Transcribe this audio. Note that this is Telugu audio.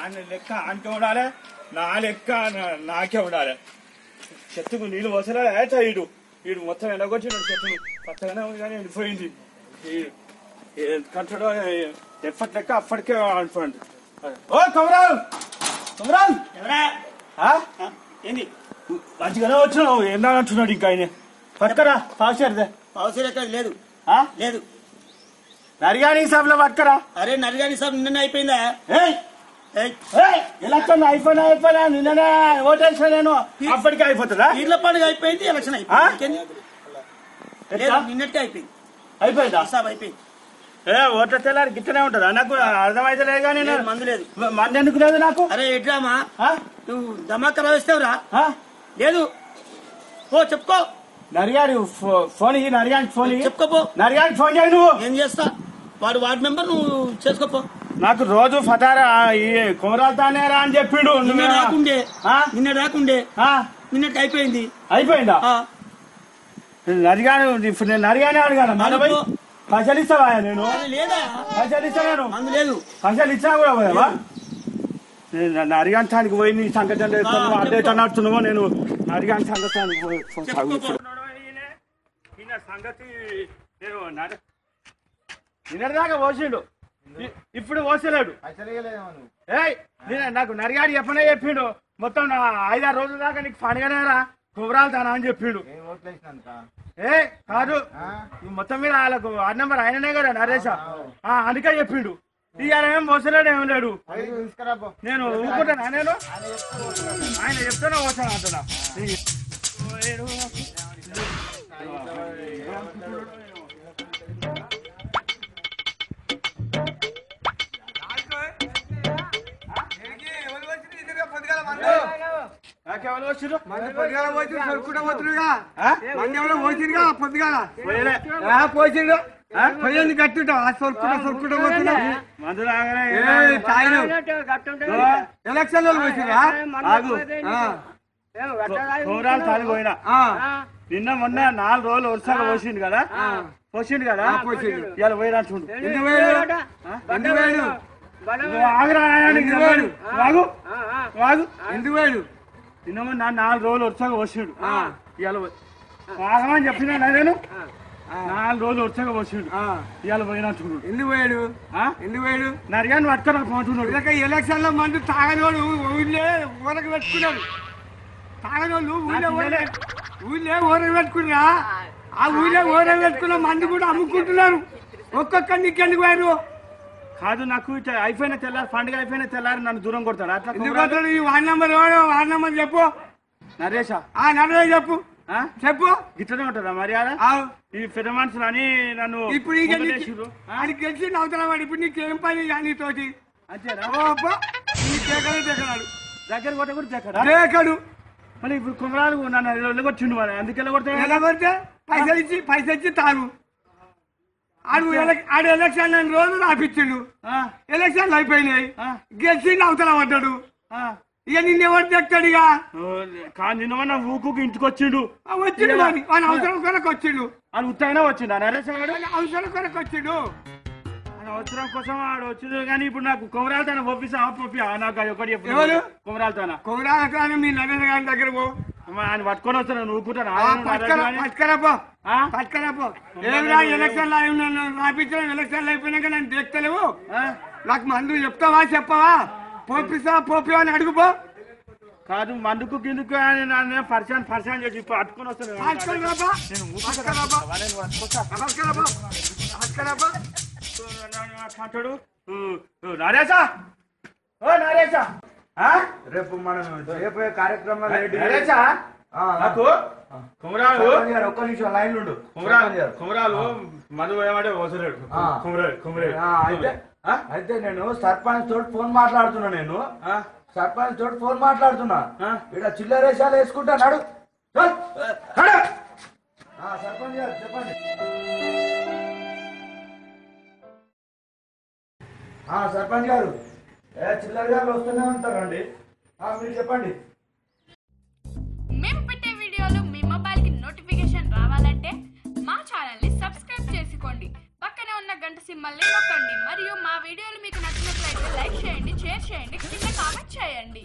ఆయన లెక్క ఆయనకే ఉండాలి నా లెక్క నాకే ఉండాలి. చెట్టుకు నీళ్ళు ఏటా ఈడు. వీడు మొత్తం ఎండగొచ్చినాడు చెట్టును. ఉంది కానీ ఎండిపోయింది. కంటాడు ఎప్పటి లెక్క అప్పటికే అనుకోండి ఓ కమరాల్ కమరాల్ ఎవరా? ఏంది? మంచిగానే వచ్చినావు. ఏందా అంటున్నాడు ఇంకా ఆయన? పట్టుకరా పాసేదే అవసరం ఎక్కడ? లేదు. లేదు. నరిగాని సభలో పట్టుకరా. అరే నరిగాని సాబ్ నిన్న అయిపోయిందా? ఎలక్షన్ అయిపోయినా అయిపోయినా నిన్ననే ఓటేసిన నేను అప్పటికే అయిపోతుందా? పీర్ల పండుగ అయిపోయింది ఎలక్షన్? అయిపోయింది? నిన్నట్టే అయిపోయింది. అయిపోయిందా? హిసాబ్ అయిపోయింది. ఏ ఓట్ల తెల్లారి గిట్టనే ఉంటుందా? నాకు అర్థమైతలేదు కానీ లేదు, మందు లేదు. మంది ఎందుకు లేదు నాకు? అరే ఎడ్రామా? నువ్వు ధమాకా రావేస్తావురా? ఆ? లేదు. ఓ చెప్పుకో. నరిగాడి ఫోన్ నరిగాడికి ఫోన్ చెప్పుకోపో నరిగాడికి ఫోన్ చేయి నువ్వు. ఏం చేస్తా? వాడు వార్డు మెంబర్ నువ్వు చేసుకోపో నాకు రోజు ఫతారా ఈ కుమరాలతానే రా అని చెప్పిండు. నిన్న రాకుండే. ఆ? నిన్న రాకుండే. ఆ? నిన్నటి అయిపోయింది. అయిపోయిందా? నరిగాను ఇప్పుడు నేను అడిగాను మన పోయి అనుకో. పైసలు ఇస్తావా నేను పైసలు ఇస్తా నేను. మందు లేదు. పైసలు ఇచ్చినా కూడా పోయావా? నేను అరిగాంతానికి పోయి నీ సంగతి అదే. అన్నట్టున్నావో? నేను అరిగాంత సంగతానికి పోయి సంగతి నేను నిన్నటిదాకా పోసిండు. ఇప్పుడు పోసలేడు. నాకు నరిగాడి చెప్పనే చెప్పిండు. మొత్తం నా ఐదారు రోజుల దాకా నీకు పండుగనేరా కుబరాలు తానా అని చెప్పిండు. ఏ కాదు. మొత్తం మీద వాళ్ళకు ఆ నెంబర్ ఆయననే కదా నరేష. ఆ, అందుకే చెప్పిండు. ఇవాళ ఏం పోసలేడు ఏం లేడు. నేను ఊరుకుంటానా నేను? ఆయన చెప్తానే పోతాను అంటున్నా. పోసిండు పోయింది కట్టుంటా సొరుకుంటా సొరుకుంటా పోతున్నా ఎలక్షన్లో పోసిందా ఆగు. కుబరాలు తాగి పోయినా నిన్న మొన్న నాలుగు రోజులు వరుసగా పోసిండు కదా? పోసిండు కదా? పోసిండు. ఇవాళ పోయినా చూడు. ఎందుకు వేడు ఆగురా వాగు ఎందుకు వేడు నిన్న మొన్న నాలుగు రోజులు వరుసగా పోసిండు. ఇవాళ ఆగమని చెప్పినా నేను? నాలుగు రోజులు వరుసగా పోసిండు. ఇవాళ పోయినా చూడు ఎందుకు వేడు ఆ? ఎందుకు వేడు నరిగాని పట్టుకొని పోతున్నాడు. ఇలాగ ఎలక్షన్లో మందు తాగనోడు ఊళ్ళే ఊరకు పెట్టుకున్నాడు. తాగనోళ్ళు ఊళ్ళే ఊరే ఊళ్ళే ఊరకు పెట్టుకున్నా ఆ ఊళ్ళే ఊరకు పెట్టుకున్న మందు కూడా అమ్ముకుంటున్నారు ఒక్కొక్క నీకెందుకు వేరు కాదు నాకు ఇట్లా అయిపోయిన తెల్లారి పండుగ అయిపోయిన తెల్లారి నన్ను దూరం కొడతాడు. అట్లా ఎందుకు కుబరాలు- వస్తాడు? ఈ వార్డ్ నెంబర్? వార్డ్ నెంబర్ చెప్పు. నరేషా. ఆ నడవే చెప్పు. ఆ? చెప్పు. గిట్టనే ఉంటుందా మర్యాద. ఈ పెద్ద మనుషులు అని నన్ను ఇప్పుడు? ఆయనకి గెలిచి అవతల వాడు? ఇప్పుడు నీకేం పని కానీ తోటి అంతేనా? దగ్గర కొట్ట కూడా చెక్కడ దేకడు మళ్ళీ ఇప్పుడు కుమరాలు నన్ను వెళ్ళగొచ్చిండు మరి. అందుకే వెళ్ళగొడతా పైసలు ఇచ్చి పైసలు ఇచ్చి తాగు. ఆడు ఆడు ఎలక్షన్ అని రోజు రాపించిండు ఎలక్షన్లు అయిపోయినాయి. గెలిచిండు అవతల పడ్డాడు. ఇక నిన్నెవరు తెస్తాడు ఇక? కాదు నిన్న ఊకుకి ఇంటికి వచ్చిండు ఆ, వచ్చిండు మరి వాని అవసరం కొరకు వచ్చిండు. అని ఉత్తైనా వచ్చిండు? నరేష్ గారు వాని అవసరం కొరకు వచ్చిండు. అవసరం కోసం ఆడు వచ్చిండు కానీ ఇప్పుడు నాకు కుమరాలతోనే పంపిస్తా పంపి నాకు ఒకటి ఎవరు? కుమరాలతోన? కొమరాకాని మీ నరేంద్ర గారి దగ్గర పో. ఆయన పట్టుకొని వస్తాను నువ్వు ఊపుతాను ఆ, పట్టుకరా పట్టుకరా పో ఆ? పట్టుకరా పో ఏమిరా ఎలక్షన్ రాపించడం ఎలక్షన్ అయిపోయినాక నన్ను తెస్తలేవు నాకు మందు చెప్తావా చెప్పవా పోపిస్తావా పోపివా అని అడుగుపో కాదు మందుకు గిందుకు అని నన్ను పరిశాన్ పరిశాన్ చేసి ఇప్పుడు అట్టుకొని వస్తాను పట్టుకొని రాపా నేను పట్టుకొని రాపా నేను పట్టుకొస్తా. పట్టుకొని రాపా పట్టుకొని రాపా అంటాడు "ఊ, ఊ, నరేశా ఓ నరేశా? రేపు మనం రేపు కార్యక్రమాలు నాకు కుమరాలు. ఒక్క నిమిషం లైన్ ఉండు. కుమరాలు కుమరాలు మధు ఏమంటే వసలేడు. అయితే అయితే నేను సర్పంచ్ తోటి ఫోన్ మాట్లాడుతున్నా నేను. ఆ? సర్పంచ్ తోటి ఫోన్ మాట్లాడుతున్నా? ఇక్కడ చిల్లరేషాలు వేసుకుంటా నడు. సర్పంచ్ గారు చెప్పండి. ఆ, సర్పంచ్ గారు. ఏ చిల్లర వస్తూనే ఉంటారండి మీరు చెప్పండి. మేము పెట్టే వీడియోలు మీ మొబైల్కి నోటిఫికేషన్ రావాలంటే మా ఛానల్ని సబ్స్క్రైబ్ చేసుకోండి. పక్కనే ఉన్న గంట సింబల్ని నొక్కండి. మరియు మా వీడియోలు మీకు నచ్చినట్లయితే లైక్ చేయండి షేర్ చేయండి కింద కామెంట్ చేయండి.